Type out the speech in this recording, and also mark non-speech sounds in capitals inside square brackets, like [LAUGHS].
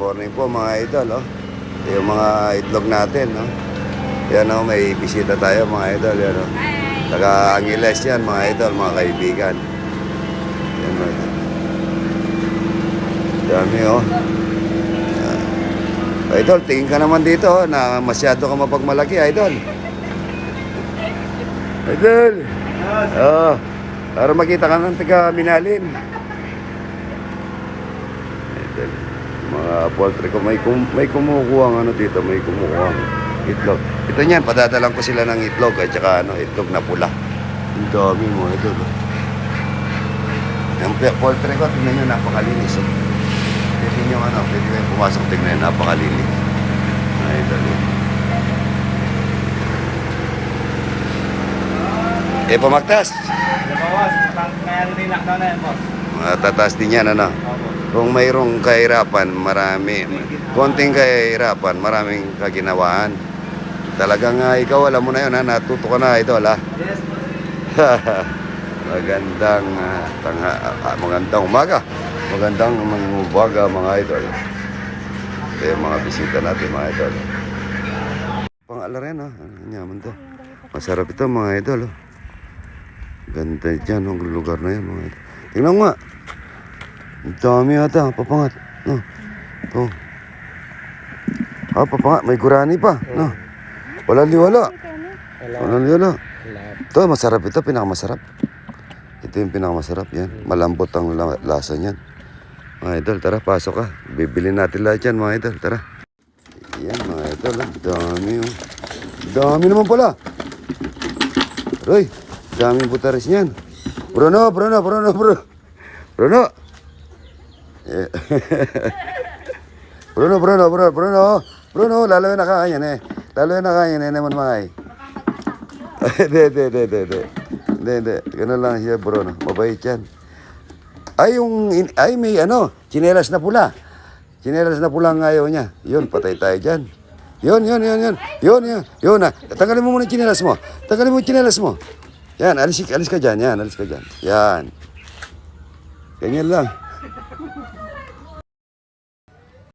morning po mga idol. Oh. Yung mga itlog natin. No? Yan oh, may bisita tayo mga idol. Yan, oh. Taga Angeles yan mga idol, mga kaibigan. Yan idol. Dami oh. Yan. Idol, tingin ka naman dito oh, na masyado ka mapagmalaki, idol. Idol! Oo. para makita ka ng taga Minalin. Idol. Poultry ko, may, kum, may kumukuha ng ano dito, may kumukuha ng itlog. Ito niyan, padadalang ko sila ng itlog at saka ano, itlog na pula. Ang dami mo. Yung pe- poultry ko, tingnan nyo, napakalinis. Oh. Pwede nyo ano, pwede nyo pumasok tingnan, napakalinis. Ay, oh. Eh. Bawas, na yan, boss. Matataas din yan, ano? Opo. Kung mayroong kahirapan, marami. Konting kahirapan, maraming kaginawaan. Talagang ah, ikaw, alam mo na yun, ha? Natuto ka na? Yes, [LAUGHS] boss. magandang ah, tangha, ah, magandang umaga. Magandang umaga, mga idol. Ito yung mga bisita natin, mga idol. Pang rin, ha? Ang yaman to. Masarap ito, mga idol. Ganda dyan, ang lugar na yan, mga idol. Tingnan mo nga. Dami ata, papangat. No. Oh. Ah, papangat, may gurani pa. No. Walang liwala. Walang liwala. Ito, masarap ito, pinakamasarap. Ito yung pinakamasarap yan. Malambot ang la- lasa niyan. Mga idol, tara, pasok ka. Bibili natin lahat yan, mga idol, tara. Yan, mga idol, ah. dami oh. Dami naman pala. Roy, dami butaris niyan. Bruno, Bruno, Bruno, Bruno. Bruno. Eh. [LAUGHS] Bruno, Bruno, Bruno, Bruno. Bruno, lalo na kanya eh. Lalo na kanya eh naman mga ay. [LAUGHS] Hindi, hindi, hindi, hindi, hindi. Hindi. Ganun lang siya, Bruno. Mabait yan. Ay, yung, ay, may ano, chinelas na pula. Chinelas na pula ang ayaw niya. Yun, patay tayo dyan. Yun, yun, yun, yun. Yun, yun. Yun na. Tanggalin mo muna yung chinelas mo. Tanggalin mo yung chinelas mo. Yan, alis, alis ka dyan. Yan, alis ka dyan. Yan. Ganyan lang. Ha ha ha.